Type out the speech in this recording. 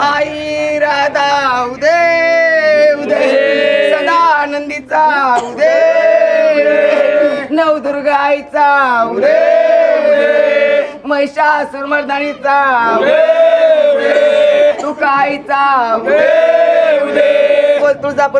आई राधा उदे उदे. सदा आनंदीचा उदे. नवदुर्गा आईचा उदे. महिषासुर मर्दानीचा तुका आईचा तुळजापूर